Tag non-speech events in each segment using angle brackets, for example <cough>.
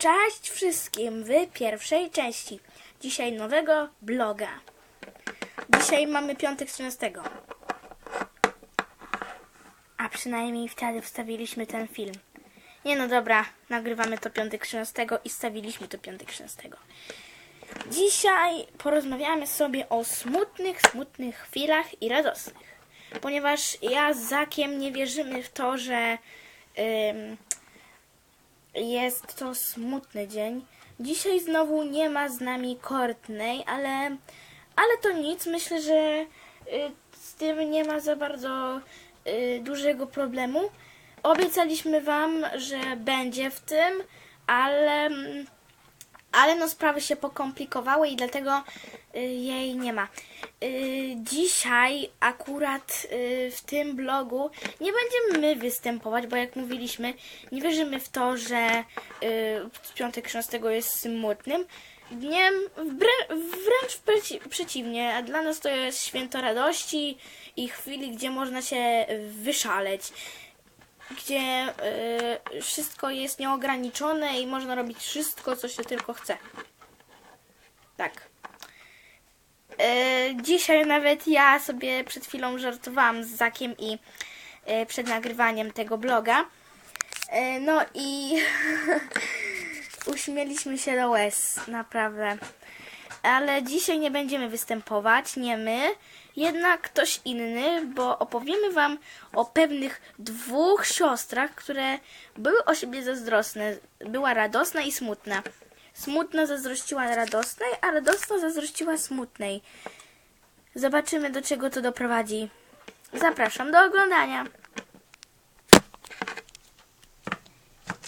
Cześć wszystkim w pierwszej części dzisiaj nowego bloga. Dzisiaj mamy piątek 13. A przynajmniej wtedy wstawiliśmy ten film. Nie no dobra, nagrywamy to piątek 13 i stawiliśmy to piątek 13. Dzisiaj porozmawiamy sobie o smutnych, smutnych chwilach i radosnych. Ponieważ ja z Zakiem nie wierzymy w to, że jest to smutny dzień. Dzisiaj znowu nie ma z nami Courtney, ale, ale to nic. Myślę, że y, z tym nie ma za bardzo y, dużego problemu. Obiecaliśmy Wam, że będzie w tym, ale, mm, ale no sprawy się pokomplikowały i dlatego y, jej nie ma. Y, Dzisiaj akurat y, w tym blogu nie będziemy my występować, bo jak mówiliśmy, nie wierzymy w to, że piątek 13 jest smutnym dniem, wręcz przeci- przeciwnie, a dla nas to jest święto radości i chwili, gdzie można się wyszaleć gdzie y, wszystko jest nieograniczone i można robić wszystko, co się tylko chce. Tak. Y, dzisiaj nawet ja sobie przed chwilą żartowałam z Zakiem i y, przed nagrywaniem tego bloga. Y, no i <laughs> uśmieliśmy się do łez, naprawdę. Ale dzisiaj nie będziemy występować, nie my, jednak ktoś inny, bo opowiemy Wam o pewnych dwóch siostrach, które były o siebie zazdrosne. Była radosna i smutna. Smutna zazdrościła radosnej, a radosna zazdrościła smutnej. Zobaczymy, do czego to doprowadzi. Zapraszam do oglądania.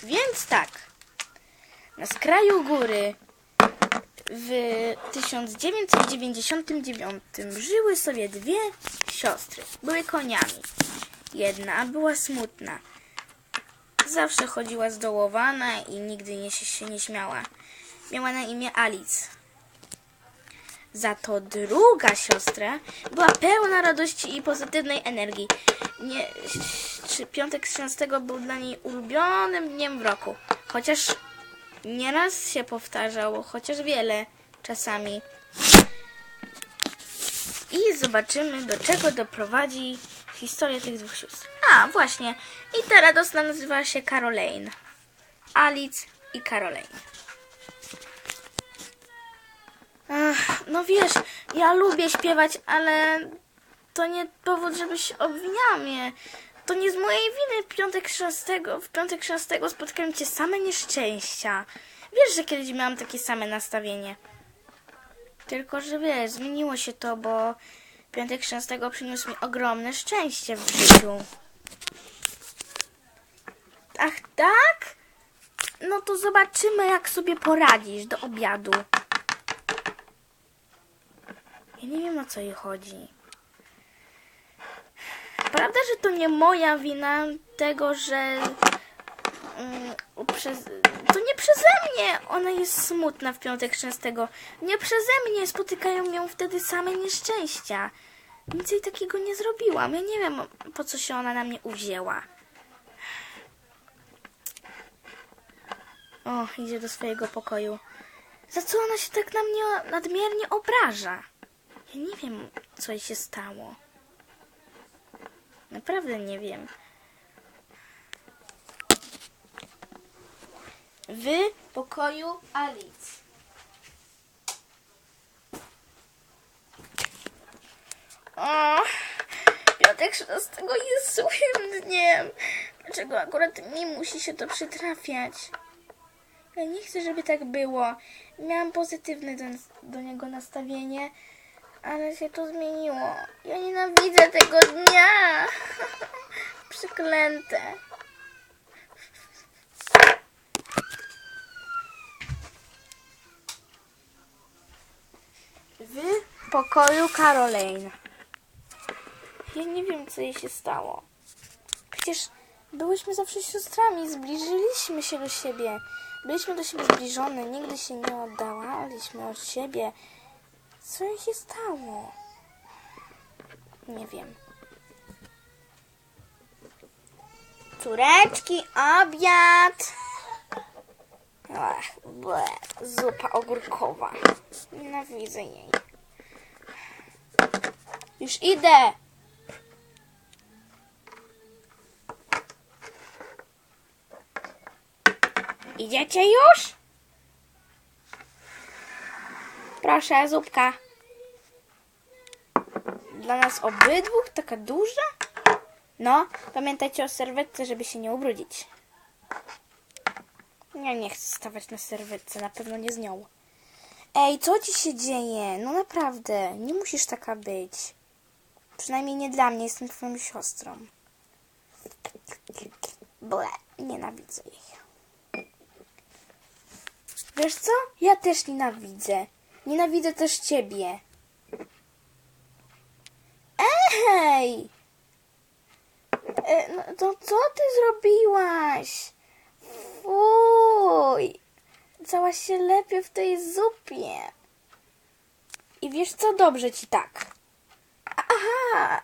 Więc tak, na skraju góry w 1999 żyły sobie dwie siostry. Były koniami. Jedna była smutna. Zawsze chodziła zdołowana i nigdy nie, się nie śmiała. Miała na imię Alice. Za to druga siostra była pełna radości i pozytywnej energii. Nie, piątek 13 był dla niej ulubionym dniem w roku. Chociaż nieraz się powtarzał, chociaż wiele czasami. I zobaczymy, do czego doprowadzi historia tych dwóch sióstr. A, właśnie. I ta radosna nazywa się Caroline. Alice i Caroline. Ach, no wiesz, ja lubię śpiewać, ale to nie powód, żebyś obwiniała mnie. To nie z mojej winy piątek 13. W piątek 13 spotkałem cię same nieszczęścia. Wiesz, że kiedyś miałam takie same nastawienie. Tylko, że wiesz, zmieniło się to, bo piątek 13 przyniósł mi ogromne szczęście w życiu. Ach, tak? No to zobaczymy, jak sobie poradzisz do obiadu. Ja nie wiem, o co jej chodzi. Prawda, że to nie moja wina tego, że mm, przez, to nie przeze mnie ona jest smutna w piątek 13. Nie przeze mnie spotykają ją wtedy same nieszczęścia. Nic jej takiego nie zrobiłam. Ja nie wiem, po co się ona na mnie uwzięła. O, idzie do swojego pokoju. Za co ona się tak na mnie nadmiernie obraża? Ja nie wiem, co jej się stało. Naprawdę nie wiem. W pokoju Alice. O, piątek 13 jest złym dniem. Dlaczego akurat mi musi się to przytrafiać? Ja nie chcę, żeby tak było. Miałam pozytywne do, do niego nastawienie, ale się to zmieniło. Ja nienawidzę tego dnia. <laughs> Przeklęte. W pokoju Caroline. Ja nie wiem, co jej się stało. Przecież byłyśmy zawsze siostrami, zbliżyliśmy się do siebie. Byliśmy do siebie zbliżone, nigdy się nie oddawaliśmy od siebie. Co się stało? Nie wiem. Córeczki, obiad! Ach, ble, zupa ogórkowa. Nienawidzę jej. Już idę! Idziecie już? Proszę, zupka. Dla nas obydwóch taka duża? No, pamiętajcie o serwetce, żeby się nie ubrudzić. Ja nie chcę stawać na serwetce, na pewno nie z nią. Ej, co ci się dzieje? No naprawdę, nie musisz taka być. Przynajmniej nie dla mnie, jestem twoją siostrą. Ble, nienawidzę jej. Wiesz co? Ja też nienawidzę. Nienawidzę też ciebie. Ej! E, no to co ty zrobiłaś? Fuj! Cała się lepie w tej zupie. I wiesz co? Dobrze ci tak. Aha!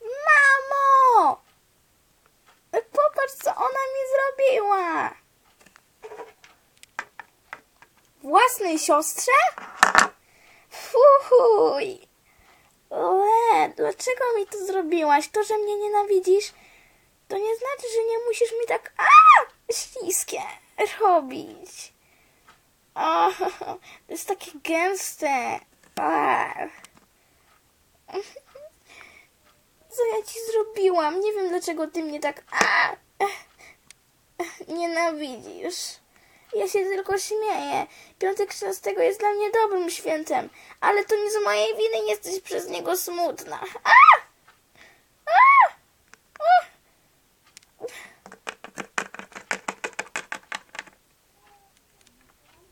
Mamo! Popatrz, co ona mi zrobiła! Własnej siostrze? Fuj! Le, dlaczego mi to zrobiłaś? To, że mnie nienawidzisz, to nie znaczy, że nie musisz mi tak a, śliskie robić. O, <laughs> to jest takie gęste. <laughs> Co ja ci zrobiłam? Nie wiem, dlaczego ty mnie tak <laughs> nienawidzisz. Ja się tylko śmieję. Piątek 13 jest dla mnie dobrym świętem, ale to nie z mojej winy jesteś przez niego smutna. A!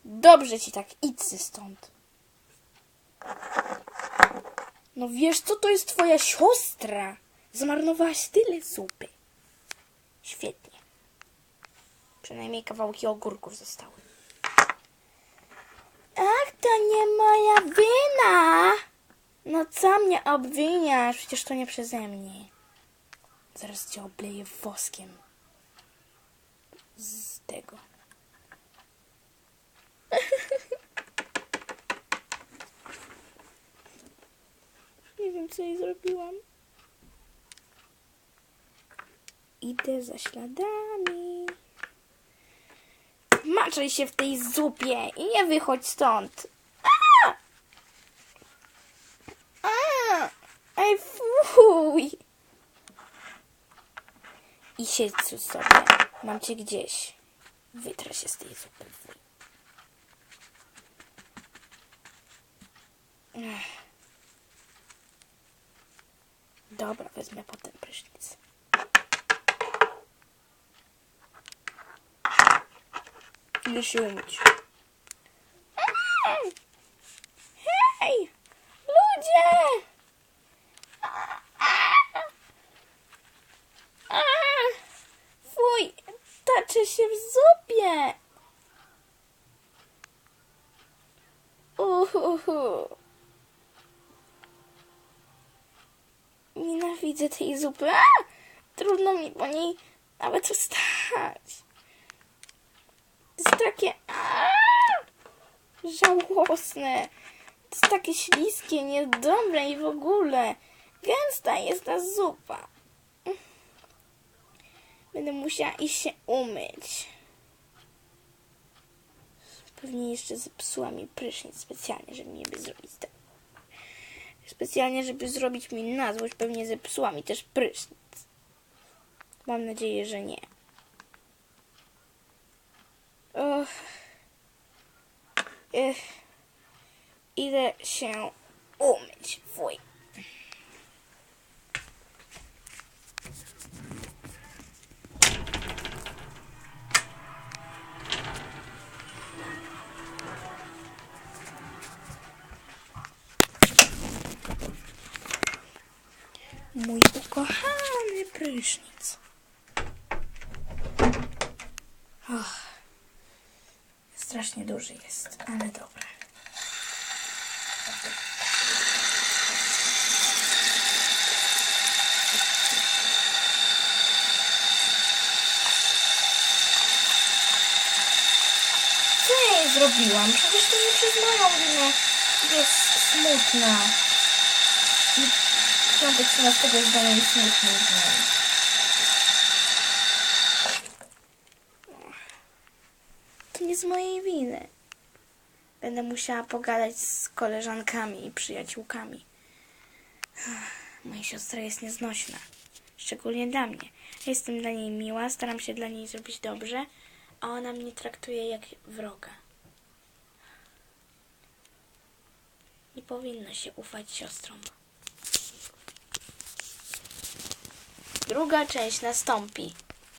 Dobrze ci tak, idź stąd. No wiesz co, to jest twoja siostra. Zmarnowałaś tyle zupy. Świetnie. Przynajmniej kawałki ogórków zostały. Ach, to nie moja wina. No co mnie obwiniasz? Przecież to nie przeze mnie. Zaraz cię obleję woskiem. Z tego. <laughs> Nie wiem, co jej zrobiłam. Idę za śladami. Maczaj się w tej zupie i nie wychodź stąd. A! Ej, fuj! I siedź tu sobie. Mam cię gdzieś. Wytrę się z tej zupy. Dobra, wezmę potem prysznic. Idę się umyć. Ej! Hej! Ludzie! Fuj! Taczę się w zupie! Uhuhu. Nienawidzę tej zupy. A! Trudno mi po niej nawet wstać. To jest takie żałosne. To jest takie śliskie, niedobre i w ogóle. Gęsta jest ta zupa. Będę musiała iść się umyć. Pewnie jeszcze zepsuła mi prysznic specjalnie, żeby by zrobić tak. Specjalnie, żeby zrobić mi na złość, pewnie zepsuła mi też prysznic. Mam nadzieję, że nie. Och. Ech. Idę się umyć. Fuj. Mój ukochany prysznic. Och. Strasznie duży jest, ale dobra. Co ja zrobiłam? Przecież to nie przez moją winę jest smutna. I piątek 13 jest dla mnie smutnym dniem. Z mojej winy. Będę musiała pogadać z koleżankami i przyjaciółkami. Moja siostra jest nieznośna. Szczególnie dla mnie. Jestem dla niej miła, staram się dla niej zrobić dobrze, a ona mnie traktuje jak wroga. Nie powinno się ufać siostrom. Druga część nastąpi.